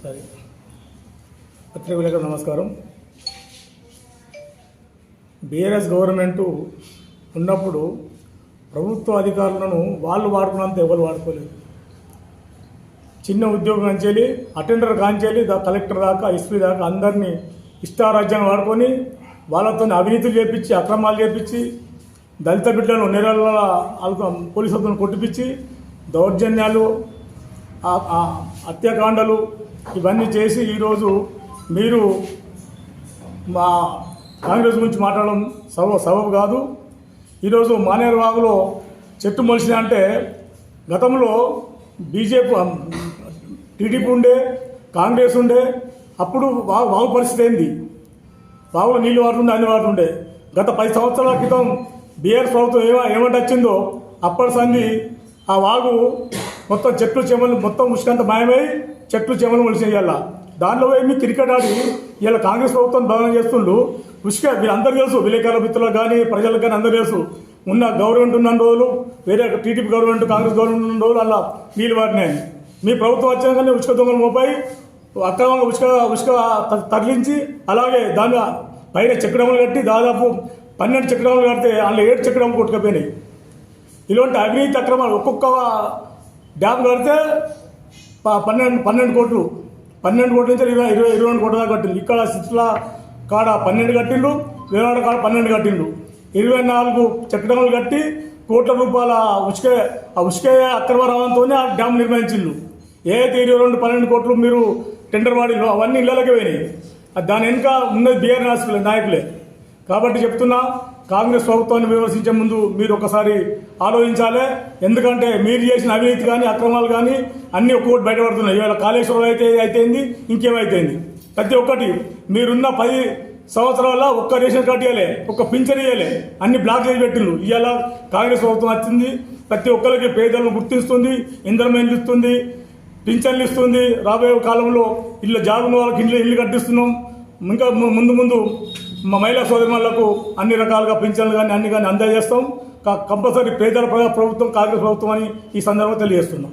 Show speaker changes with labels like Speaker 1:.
Speaker 1: సరే. పత్రికలకు నమస్కారం. BRS government ఉన్నప్పుడు ప్రభుత్వ అధికారులను వాళ్ళు వాడుకున్నంత ఎవరు వాడుకోలేదు. చిన్న ఉద్యోగం అంచేలి అటెండర్ కాంచేలి దా కలెక్టర్ దాకా ఎస్పీ దాకా అందరినీ ఇష్టారాజ్యాన్ని వాడుకొని వాళ్ళతో అవినీతులు చేపించి అక్రమాలు చేపించి దళిత బిడ్డలను నెలల పోలీసులతో కొట్టిపించి దౌర్జన్యాలు హత్యాకాండలు ఇవన్నీ చేసి ఈరోజు మీరు మా కాంగ్రెస్ గురించి మాట్లాడడం సబ సబబు కాదు. ఈరోజు మానేరు వాగులో చెట్టు మొలిసిన అంటే గతంలో బీజేపీ టీడీపీ ఉండే కాంగ్రెస్ ఉండే అప్పుడు వాగు వాగు పరిస్థితి ఏంది? వాగులో నీళ్ళు వాడుతుండే అన్ని వాడుతుండే గత పది సంవత్సరాల క్రితం బీఆర్ ప్రభుత్వం ఏమ ఏమంటొచ్చిందో అప్పటి సంది ఆ వాగు మొత్తం చెట్లు చెమలు మొత్తం ఉష్కంత మాయమై చెట్లు చెమలు మొలిసేయాల దానిలో పోయి క్రికెట్ ఆడి ఇలా కాంగ్రెస్ ప్రభుత్వం భవనం చేస్తుండ్రు ఉష్క వీళ్ళందరూ తెలుసు విలేకరుల మిత్రులకు కానీ ప్రజలకు కానీ అందరూ తెలుసు. ఉన్న గవర్నమెంట్ ఉన్న రోజులు వేరే టీడీపీ గవర్నమెంట్ కాంగ్రెస్ గవర్నమెంట్ ఉన్న రోజులు అలా నీళ్ళు వాడినాయి మీ ప్రభుత్వం వచ్చినాకనే ఉష్క దొంగలు మోపాయి అక్రమంగా ఉష్క ఉష్క తరలించి అలాగే దాని పైన చక్రములు కట్టి దాదాపు పన్నెండు చక్రములు కడితే అందులో ఏడు చక్రములు కొట్టుకపోయినాయి. ఇలాంటి అవినీతి అక్రమాలు ఒక్కొక్క డ్యామ్ కడితే పన్నెండు పన్నెండు కోట్లు. పన్నెండు కోట్ల నుంచి ఇరవై ఇరవై ఇరవై రెండు కోట్ల దాకా కట్టిండు ఇక్కడ సిట్ల కాడ పన్నెండు కట్టిండు వేనాడు కాడ పన్నెండు కట్టిండు ఇరవై నాలుగు చక్రములు కట్టి కోట్ల రూపాయల ఉసుక ఆ ఉసుక అక్రమ రవాణాతోనే ఆ డ్యామ్ నిర్మించిండు ఏదైతే ఇరవై రెండు పన్నెండు కోట్లు మీరు టెండర్ వాడిలో అవన్నీ ఇళ్ళకే పోయినాయి. అది దాని వెనుక ఉన్నది బీఆర్ నాయకులే నాయకులే. కాబట్టి చెప్తున్నా కాంగ్రెస్ ప్రభుత్వాన్ని విమర్శించే ముందు మీరు ఒకసారి ఆలోచించాలి. ఎందుకంటే మీరు చేసిన అవినీతి కానీ అక్రమాలు కానీ అన్నీ ఒక్కొక్కటి బయటపడుతున్నాయి. ఇవాళ కాళేశ్వరం అయితే అయితేంది ఇంకేమైతేంది? ప్రతి ఒక్కటి మీరున్న పది సంవత్సరాల ఒక్క రేషన్ కార్డు ఇవ్వలే ఒక్క పింఛన్ ఇవ్వలే అన్ని బ్లాక్ చేసి పెట్టిండ్రు. ఇవాళ కాంగ్రెస్ ప్రభుత్వం వచ్చింది ప్రతి ఒక్కరికి పేదలను గుర్తిస్తుంది ఇంధనమైన ఇస్తుంది పింఛన్లు ఇస్తుంది. రాబోయే కాలంలో ఇల్లు జాగున్న వాళ్ళకి ఇల్లు ఇల్లు కట్టిస్తున్నాం. ఇంకా ముందు ముందు మహిళా సోదరులకు అన్ని రకాలుగా పింఛన్లు కానీ అన్ని కానీ అందజేస్తాం. కంపల్సరీ పేదల ప్రభుత్వం కాంగ్రెస్ ప్రభుత్వం అని ఈ సందర్భంగా తెలియజేస్తున్నాం.